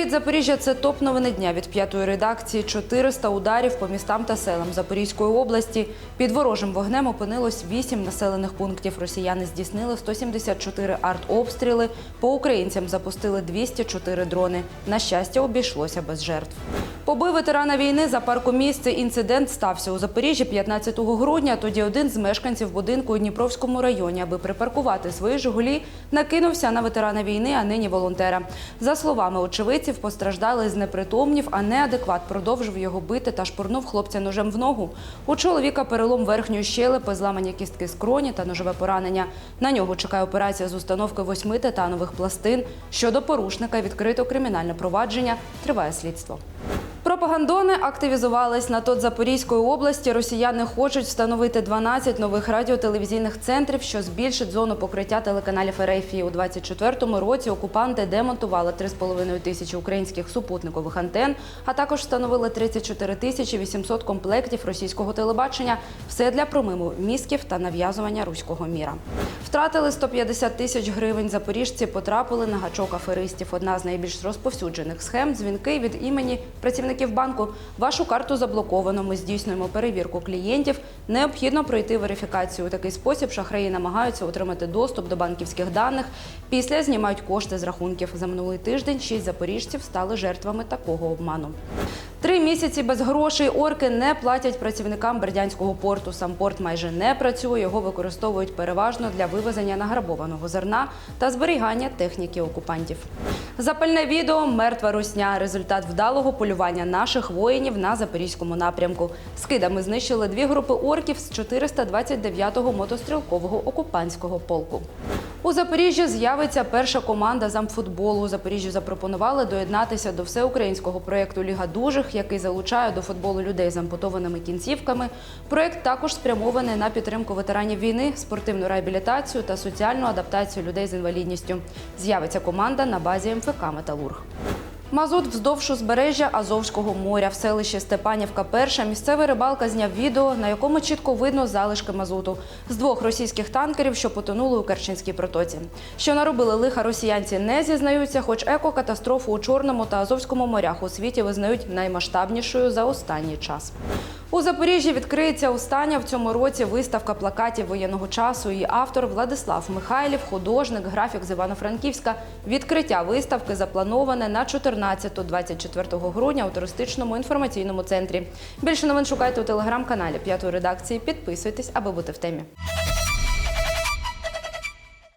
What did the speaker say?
Привіт, Запоріжжя! Це топ новини дня від п'ятої редакції. 400 ударів по містам та селам Запорізької області. Під ворожим вогнем опинилось 8 населених пунктів. Росіяни здійснили 174 артобстріли. По українцям запустили 204 дрони. На щастя, обійшлося без жертв. Побив ветерана війни за паркомісце. Інцидент стався у Запоріжжі 15 грудня. Тоді один з мешканців будинку у Дніпровському районі, аби припаркувати свої Жигулі, накинувся на ветерана війни, а нині волонтера. За словами очевидців, постраждали з непритомнів, а неадекват продовжив його бити та шпурнув хлопця ножем в ногу. У чоловіка перелом верхньої щелепи, зламані кістки скроні та ножове поранення. На нього чекає операція з установки восьми титанових пластин. Щодо порушника відкрито кримінальне провадження. Триває слідство. Пропагандони активізувались на тот Запорізької області. Росіяни хочуть встановити 12 нових радіотелевізійних центрів, що збільшить зону покриття телеканалів РФ. У 24-му році окупанти демонтували 3,5 тисячі українських супутникових антен, а також встановили 34 тисячі 800 комплектів російського телебачення. Все для промиму мізків та нав'язування руського міра. Втратили 150 тисяч гривень. Запоріжці потрапили на гачок аферистів. Одна з найбільш розповсюджених схем дзвінки від імені працівників банку. Вашу карту заблоковано. Ми здійснюємо перевірку клієнтів. Необхідно пройти верифікацію. У такий спосіб шахраї намагаються отримати доступ до банківських даних. Після знімають кошти з рахунків. За минулий тиждень шість запоріжців стали жертвами такого обману. Три місяці без грошей орки не платять працівникам Бердянського порту. Сам порт майже не працює. Його використовують переважно для вивезення награбованого зерна та зберігання техніки окупантів. Запальне відео Мертва русня. Результат вдалого полювання наших воїнів на запорізькому напрямку. Скидами знищили дві групи орків з 429-го мотострілкового окупантського полку. У Запоріжжі з'явиться перша команда замфутболу. Запоріжжю запропонували доєднатися до всеукраїнського проєкту Ліга дужих, який залучає до футболу людей з ампутованими кінцівками. Проєкт також спрямований на підтримку ветеранів війни, спортивну реабілітацію та соціальну адаптацію людей з інвалідністю. З'явиться команда на базі МФК Металург. Мазут вздовж узбережжя Азовського моря в селищі Степанівка. Перша місцевий рибалка зняв відео, на якому чітко видно залишки мазуту з двох російських танкерів, що потонули у Керченській протоці. Що наробили лиха росіянці, не зізнаються, хоч екокатастрофу у Чорному та Азовському морях у світі визнають наймасштабнішою за останній час. У Запоріжжі відкриється остання в цьому році виставка плакатів воєнного часу. Її автор Владислав Михайлів, художник, графік з Івано-Франківська. Відкриття виставки заплановане на 14-24 грудня у туристичному інформаційному центрі. Більше новин шукайте у телеграм-каналі П'ятої редакції. Підписуйтесь, аби бути в темі.